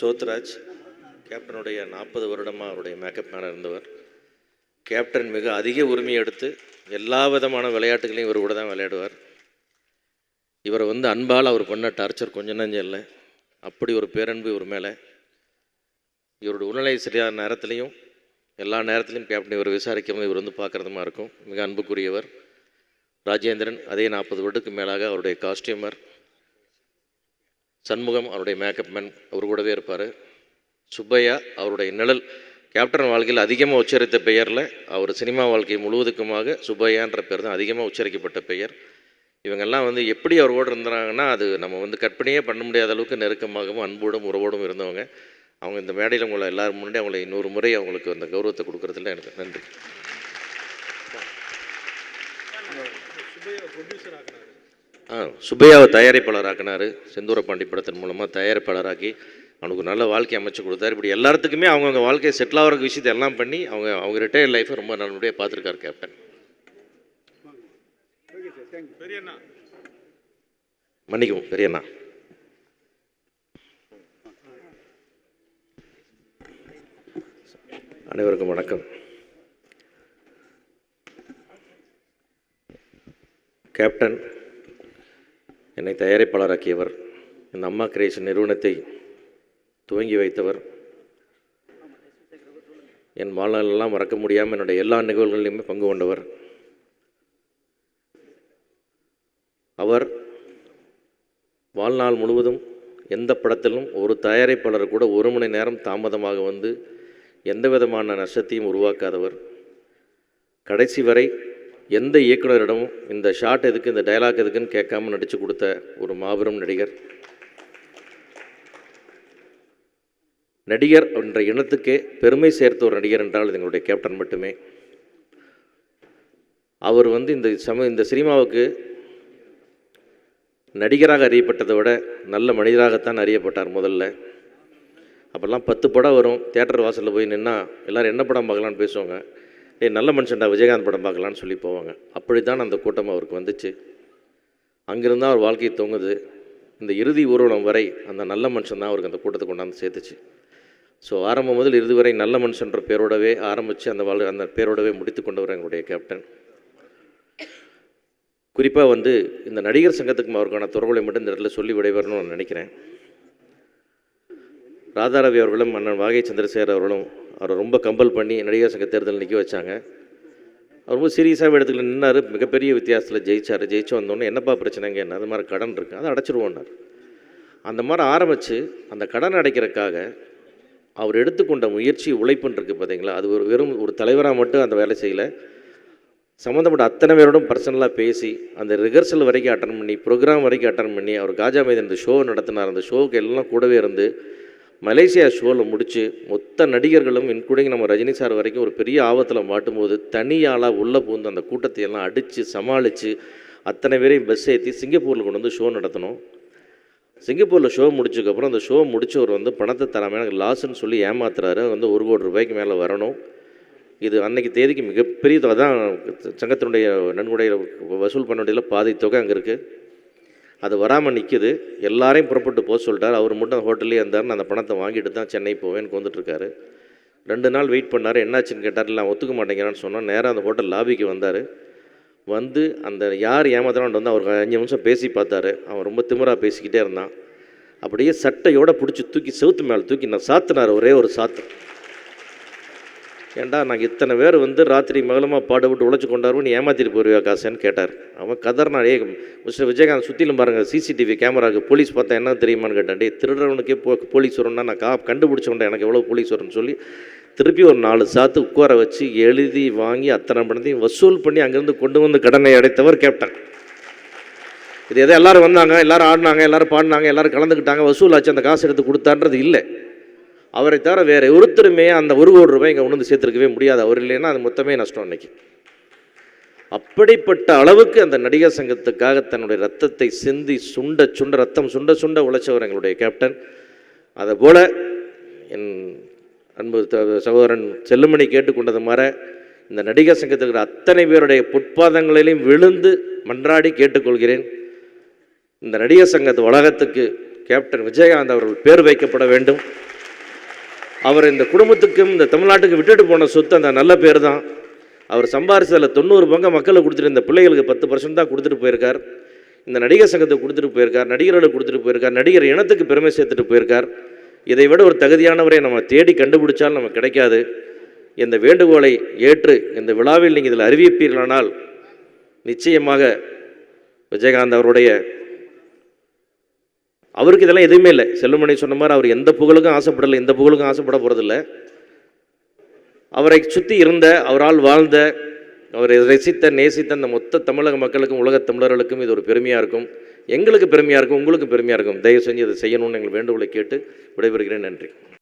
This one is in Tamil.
சோத்ராஜ் கேப்டனுடைய நாற்பது வருடமாக அவருடைய மேக்கப் மேனாக இருந்தவர். கேப்டன் மிக அதிக உரிமை எடுத்து எல்லா விதமான விளையாட்டுகளையும் இவர் கூட தான் விளையாடுவார். இவரை வந்து அன்பால் அவர் பண்ண டார்ச்சர் கொஞ்சம் நஞ்சம் இல்லை அப்படி ஒரு பேரன்பு இவர் மேலே. இவரோட உடல்நிலை சரியான நேரத்துலையும் எல்லா நேரத்திலையும் கேப்டன் இவர் விசாரிக்காமல் இவர் வந்து பார்க்குறதுமா இருக்கும். மிக அன்புக்குரியவர். ராஜேந்திரன் அதே நாற்பது வருடத்துக்கு மேலாக அவருடைய காஸ்டியூமர். சண்முகம் அவருடைய மேக்கப் மேன் அவர் கூடவே இருப்பார். சுப்பையா அவருடைய நிழல் கேப்டன் வாழ்க்கையில் அதிகமாக உச்சரித்த பெயரில் அவர் சினிமா வாழ்க்கை முழுவதுக்குமாக சுப்பையான்ற பேர் தான் அதிகமாக உச்சரிக்கப்பட்ட பெயர். இவங்கெல்லாம் வந்து எப்படி அவர் கூட இருந்தாங்கன்னா அது நம்ம வந்து கற்பனையே பண்ண முடியாத அளவுக்கு நெருக்கமாகவும் அன்போடும் உறவோடும் இருந்தவங்க. அவங்க இந்த மேடையில் உங்களை எல்லோரும் முன்னாடி அவங்களை இன்னொரு முறை அவங்களுக்கு அந்த கௌரவத்தை கொடுக்குறதுல எனக்கு நன்றி. ஆ சுப்பையாவை தயாரிப்பாளராக்கினார் செந்தூர பாண்டி படத்தின் மூலமாக தயாரிப்பாளராக்கி அவனுக்கு நல்ல வாழ்க்கை அமைச்சு கொடுத்தாரு. இப்படி எல்லாத்துக்குமே அவங்கவுங்க வாழ்க்கையை செட்டில் ஆகிற விஷயத்தை எல்லாம் பண்ணி அவங்க அவங்க ரிட்டையர் லைஃப்பை ரொம்ப நல்லபடியாக பார்த்துருக்காரு கேப்டன் மன்னிக்கவும் பெரியண்ணா. அனைவருக்கும் வணக்கம். கேப்டன் என்னை தயாரிப்பாளராக்கியவர். இந்த அம்மா கிரியேஷன் நிறுவனத்தை துவங்கி வைத்தவர். என் வாழ்நாளெல்லாம் மறக்க முடியாமல் என்னுடைய எல்லா நிகழ்வுகளிலுமே பங்கு கொண்டவர். அவர் வாழ்நாள் முழுவதும் எந்த படத்திலும் ஒரு தயாரிப்பாளர் கூட ஒரு மணி நேரம் தாமதமாக வந்து எந்த விதமான நஷ்டத்தையும் உருவாக்காதவர். கடைசி வரை எந்த இயக்குனரிடமும் இந்த ஷாட் எதுக்கு இந்த டயலாக் எதுக்குன்னு கேட்காம நடித்து கொடுத்த ஒரு மாபெரும் நடிகர். நடிகர் என்ற இனத்துக்கே பெருமை சேர்த்த ஒரு நடிகர் என்றால் இது எங்களுடைய கேப்டன் மட்டுமே. அவர் வந்து இந்த சம இந்த சினிமாவுக்கு நடிகராக அறியப்பட்டதை விட நல்ல மனிதராகத்தான் அறியப்பட்டார் முதல்ல. அப்போல்லாம் பத்து படம் வரும் தேட்டர் வாசலில் போய் நின்னா எல்லோரும் என்ன படம் பார்க்கலான்னு பேசுவாங்க. ஏ நல்ல மனுஷன்டா விஜயகாந்த் படம் பார்க்கலான்னு சொல்லி போவாங்க. அப்படி தான் அந்த கூட்டம் அவருக்கு வந்துச்சு. அங்கிருந்து அவர் வாழ்க்கை தொங்குது இந்த இறுதி ஊர்வலம் வரை அந்த நல்ல மனுஷன் தான் அவருக்கு அந்த கூட்டத்தை கொண்டாந்து சேர்த்துச்சு. ஸோ ஆரம்பம் முதல் இறுதி வரை நல்ல மனுஷன்ற பேரோடவே ஆரம்பித்து அந்த வாழ் அந்த பேரோடவே முடித்து கொண்டவர் எங்களுடைய கேப்டன் குறிப்பாக வந்து இந்த நடிகர் சங்கத்துக்கும் அவருக்கான தொடர்புகளை மட்டும் இந்த இடத்துல சொல்லி விடைபெறணும்னு நான் நினைக்கிறேன். ராதாரவி அவர்களும் அண்ணன் வாகை சந்திரசேகர் அவர்களும் அவரை ரொம்ப கம்பல் பண்ணி நடிகர் சங்க தேர்தல் நிற்க வச்சாங்க. அவர் ரொம்ப சீரியஸாக எடுத்துக்கல நின்னார். மிகப்பெரிய வித்தியாசத்தில் ஜெயிச்சார். ஜெயிச்சு வந்தோடனே என்னப்பா பிரச்சனைங்க என்ன? அது மாதிரி கடன் இருக்குது அதை அடைச்சிருவோன்னார். அந்த மாதிரி ஆரம்பித்து அந்த கடன் அடைக்கிறதுக்காக அவர் எடுத்துக்கொண்ட முயற்சி உழைப்புன்னு இருக்குது பார்த்தீங்களா அது ஒரு வெறும் ஒரு தலைவராக மட்டும் அந்த வேலை செய்யலை. சம்மந்தப்பட்ட அத்தனை பேரோடும் பர்சனலாக பேசி அந்த ரிஹர்சல் வரைக்கும் அட்டன் பண்ணி ப்ரோக்ராம் வரைக்கும் அட்டன் பண்ணி அவர் காஜா மைதன் அந்த ஷோ நடத்தினார். அந்த ஷோவுக்கு எல்லாம் கூடவே இருந்து மலேசியா ஷோவில் முடித்து மொத்த நடிகர்களும் இன்க்ளூடிங் நம்ம ரஜினி சார் வரைக்கும் ஒரு பெரிய ஆபத்தில் மாட்டும்போது தனியாளாக உள்ளே பூந்து அந்த கூட்டத்தை எல்லாம் அடித்து சமாளித்து அத்தனை பேரையும் பஸ் ஏற்றி சிங்கப்பூரில் கொண்டு வந்து ஷோ நடத்தணும். சிங்கப்பூரில் ஷோ முடிச்சதுக்கப்புறம் அந்த ஷோ முடித்தவர் வந்து பணத்தை தராமல் எனக்கு லாஸ்ன்னு சொல்லி ஏமாத்துறாரு. வந்து ஒரு கோடி ரூபாய்க்கு மேலே வரணும். இது அன்னைக்கு தேதிக்கு மிகப்பெரிய தான் சங்கத்தினுடைய நன்கொடையில் வசூல் பண்ண பாதி தொகை அங்கே இருக்குது அது வராமல் நிற்குது எல்லாரையும் புறப்பட்டு போக சொல்லிட்டார். அவர் மட்டும் அந்த ஹோட்டல்லே இருந்தார். நான் அந்த பணத்தை வாங்கிட்டு தான் சென்னை போவேன்னு வந்துட்டுருக்காரு ரெண்டு நாள் வெயிட் பண்ணார். என்னாச்சுன்னு கேட்டார். இல்லை ஒத்துக்க மாட்டேங்கிறான்னு சொன்னால் நேராக அந்த ஹோட்டல் லாபிக்கு வந்தார். வந்து அந்த யார் ஏமாத்துறான்னு வந்து அவர் அஞ்சு நிமிஷம் பேசி பார்த்தாரு. அவன் ரொம்ப திமிராக பேசிக்கிட்டே இருந்தான். அப்படியே சட்டையோடு பிடிச்சி தூக்கி செவுத்து மேலே தூக்கி நான் சாத்தினார். ஒரே ஒரு சாத்து. ஏன்டா நாங்கள் இத்தனை பேர் வந்து ராத்திரி மகளமாக பாடுபட்டு உழைச்சி கொண்டாரு நீ ஏமாத்திட்டு போயிருவியா காசேன்னு கேட்டார். அவன் கதர்னாடே மிஸ்டர் விஜயகாந்த் சுற்றிலும் பாருங்கள் சிசிடிவி கேமராவுக்கு போலீஸ் பார்த்தா என்ன தெரியுமான்னு கேட்டாண்டே திருடுறவனுக்கே போ போலீஸ் வரும்னா நான் கா கண்டுபிடிச்சவன்டா எனக்கு எவ்வளோ போலீஸ் வரும்னு சொல்லி திருப்பி ஒரு நாலு சாத்து உட்கார வச்சு எழுதி வாங்கி அத்தனை பணத்தையும் வசூல் பண்ணி அங்கேருந்து கொண்டு வந்து கடனை அடைத்தவர் கேப்டன். இது எதோ எல்லோரும் வந்தாங்க எல்லோரும் ஆடினாங்க எல்லாரும் பாடினாங்க எல்லாரும் கலந்துக்கிட்டாங்க வசூல் ஆச்சு அந்த காசு எடுத்து கொடுத்தான்றது இல்லை. அவரை தவிர வேறு ஒருத்தருமே அந்த ஒரு கோடி ரூபாய் இங்கே உணர்ந்து சேர்த்துருக்கவே முடியாது. அவர் இல்லைன்னா அது மொத்தமே நஷ்டம் அன்னைக்கு. அப்படிப்பட்ட அளவுக்கு அந்த நடிகர் சங்கத்துக்காக தன்னுடைய ரத்தத்தை சிந்தி சுண்ட சுண்ட ரத்தம் சுண்ட சுண்ட உழைச்சவர் எங்களுடைய கேப்டன் அதை போல என் அன்பு சகோதரன் செல்லுமணி கேட்டுக்கொண்டது மாற இந்த நடிகர் சங்கத்தில் இருக்கிற அத்தனை பேருடைய புட்பாதங்களிலும் விழுந்து மன்றாடி கேட்டுக்கொள்கிறேன். இந்த நடிகர் சங்கத்து வளாகத்துக்கு கேப்டன் விஜயகாந்த் அவர்கள் பேர் வைக்கப்பட வேண்டும். அவர் இந்த குடும்பத்துக்கும் இந்த தமிழ்நாட்டுக்கு விட்டுட்டு போன சொத்து அந்த நல்ல பேர் தான் அவர் சம்பாரிச்சதில் தொண்ணூறு பங்கு மக்களுக்கு கொடுத்துட்டு இந்த பிள்ளைகளுக்கு பத்து பர்சன்ட் தான் கொடுத்துட்டு போயிருக்கார். இந்த நடிகர் சங்கத்துக்கு கொடுத்துட்டு போயிருக்கார் நடிகர்களுக்கு கொடுத்துட்டு போயிருக்கார் நடிகர் இனத்துக்கு பெருமை சேர்த்துட்டு போயிருக்கார். இதை விட ஒரு தகுதியானவரை நம்ம தேடி கண்டுபிடிச்சால் நமக்கு கிடைக்காது. இந்த வேண்டுகோளை ஏற்று இந்த விழாவில் நீங்கள் இதில் அறிவிப்பீர்களானால் நிச்சயமாக விஜயகாந்த் அவருடைய அவருக்கு இதெல்லாம் எதுவுமே இல்லை. செல்லுமணி சொன்ன மாதிரி அவர் எந்த புகழுக்கும் ஆசைப்படலை எந்த புகழுக்கும் ஆசைப்பட போகிறதில்ல அவரை சுற்றி இருந்த அவரால் வாழ்ந்த அவரை ரசித்த நேசித்த அந்த மொத்த தமிழக மக்களுக்கும் உலகத் தமிழர்களுக்கும் இது ஒரு பெருமையாக இருக்கும். எங்களுக்கு பெருமையாக இருக்கும் உங்களுக்கு பெருமையாக இருக்கும். தயவு செஞ்சு இதை செய்யணும்னு எங்கள் வேண்டுகோளை கேட்டு விடைபெறுகிறேன். நன்றி.